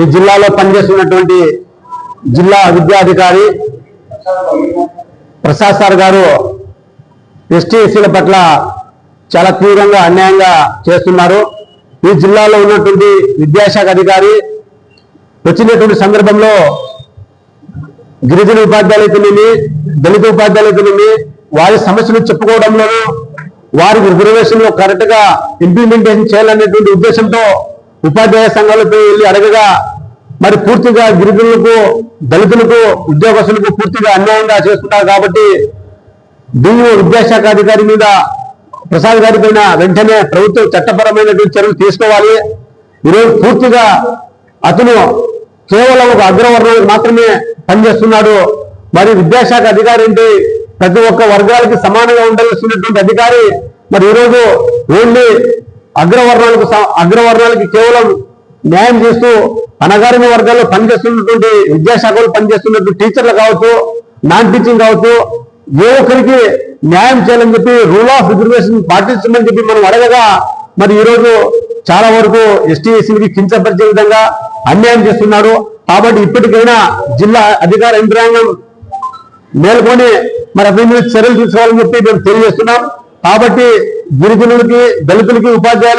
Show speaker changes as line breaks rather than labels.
ఈ జిల్లాలో పనిచేస్తున్నటువంటి జిల్లా విద్యాధికారి ప్రసాద్ సార్ గారు ఎస్టీ ఎస్సీల పట్ల చాలా తీవ్రంగా అన్యాయంగా చేస్తున్నారు. ఈ జిల్లాలో ఉన్నటువంటి విద్యాశాఖ అధికారి వచ్చినటువంటి సందర్భంలో గిరిజన ఉపాధ్యాయులైతేనేమి దళిత ఉపాధ్యాయులైతేనేమి వారి సమస్యలు చెప్పుకోవడంలోనూ వారి రిజర్వేషన్లో కరెక్ట్గా ఇంప్లిమెంటేషన్ చేయాలనేటువంటి ఉద్దేశంతో ఉపాధ్యాయ సంఘాలపై వెళ్ళి అడగగా మరి పూర్తిగా గిరిజనులకు దళితులకు ఉద్యోగస్తులకు పూర్తిగా అన్యాయంగా చేస్తున్నారు కాబట్టి డిఓ విద్యాశాఖ అధికారి మీద ప్రసాద్ గారి పైన వెంటనే ప్రభుత్వం చట్టపరమైనటువంటి చర్యలు తీసుకోవాలి. ఈరోజు పూర్తిగా అతను కేవలం ఒక అగ్రవర్ణానికి మాత్రమే పనిచేస్తున్నాడు. మరి విద్యాశాఖ అధికారి అంటే ప్రతి ఒక్క వర్గాలకి సమానంగా ఉండాల్సినటువంటి అధికారి మరి ఈరోజు ఓన్లీ అగ్రవర్ణాలకు స- అగ్రవర్ణాలకి కేవలం న్యాయం చేస్తూ అనగారిన వర్గాల్లో పనిచేస్తున్నటువంటి విద్యాశాఖలో పనిచేస్తున్నటువంటి టీచర్లు కావచ్చు నాన్ టీచింగ్ కావచ్చు ఏ ఒక్కరికి న్యాయం చేయాలని చెప్పి రూల్ ఆఫ్ రిజర్వేషన్ పాటించమని చెప్పి మనం అడగగా మరి ఈరోజు చాలా వరకు ఎస్టీ ఎస్సీలకి కించపరిచే విధంగా అన్యాయం చేస్తున్నారు. కాబట్టి ఇప్పటికైనా జిల్లా అధికార యంత్రాంగం మేల్కొని మరి అతని మీద చర్యలు తీసుకోవాలని చెప్పి మేము తెలియజేస్తున్నాం. కాబట్టి గిరిజనులకి దళితులకి ఉపాధ్యాయులకి